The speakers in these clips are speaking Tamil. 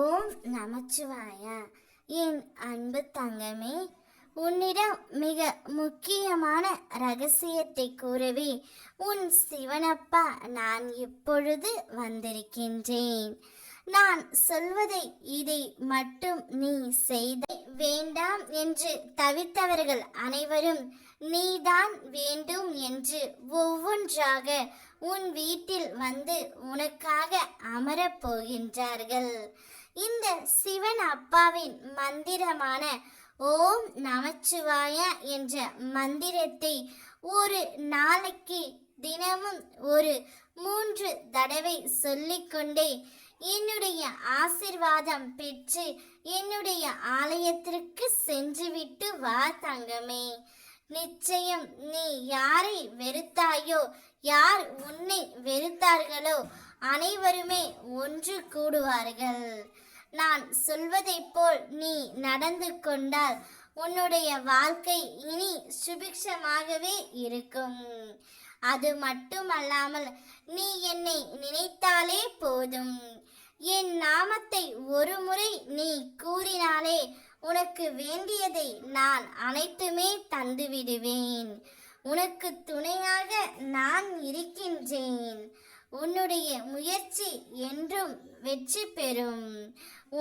ஓம் நமச்சிவாயா. என் அன்பு தங்கமே உன்னிடம் மிக முக்கியமான ரகசியத்தை கூறவே உன் சிவனப்பா நான் இப்பொழுது வந்திருக்கின்றேன். நான் சொல்வதை இதை மட்டும் நீ செய்த வேண்டாம் என்று தவித்தவர்கள் அனைவரும் நீதான் வேண்டும் என்று ஒவ்வொன்றாக உன் வீட்டில் வந்து உனக்காக அமரப் போகின்றார்கள். இந்த சிவன் அப்பாவின் மந்திரமான ஓம் நமச்சிவாய என்ற மந்திரத்தை ஒரு நாளைக்கு தினமும் ஒரு மூன்று தடவை சொல்லிக்கொண்டே என்னுடைய ஆசிர்வாதம் பெற்று என்னுடைய ஆலயத்திற்கு சென்றுவிட்டு வா தங்கமே. நிச்சயம் நீ யாரை வெறுத்தாயோ யார் உன்னை வெறுத்தார்களோ அனைவருமே ஒன்று கூடுவார்கள். நான் சொல்வதைப் போல் நீ நடந்து கொண்டால் உன்னுடைய வாழ்க்கை இனி சுபிக்ஷமாகவே இருக்கும். அது மட்டுமல்லாமல் நீ என்னை நினைத்தாலே போதும். என் நாமத்தை ஒரு முறை நீ கூறினாலே உனக்கு வேண்டியதை நான் அனைத்துமே தந்துவிடுவேன். உனக்கு துணையாக நான் இருக்கின்றேன். உன்னுடைய முயற்சி என்றும் வெற்றி பெறும்.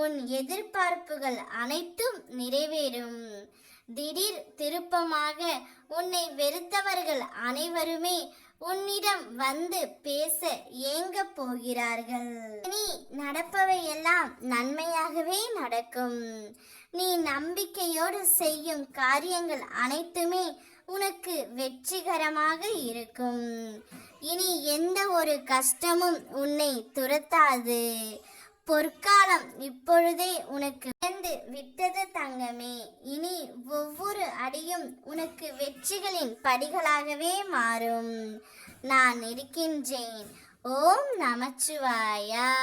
உன் எதிர்பார்ப்புகள் அனைத்தும் நிறைவேறும். திடீர் திருப்பமாக உன்னை வெறுத்தவர்கள் அனைவருமே உன்னிடம் வந்து பேச ஏங்க போகிறார்கள். நீ நடப்பவையெல்லாம் நன்மையாகவே நடக்கும். நீ நம்பிக்கையோடு செய்யும் காரியங்கள் அனைத்துமே உனக்கு வெற்றிகரமாக இருக்கும். இனி எந்த ஒரு கஷ்டமும் உன்னை துரத்தாது. பொற்காலம் இப்பொழுதே உனக்கு பிறந்து விட்டது தங்கமே. இனி ஒவ்வொரு அடியும் உனக்கு வெற்றிகளின் படிகளாகவே மாறும். நான் இருக்கின்றேன். ஓம் நமச்சிவாயா.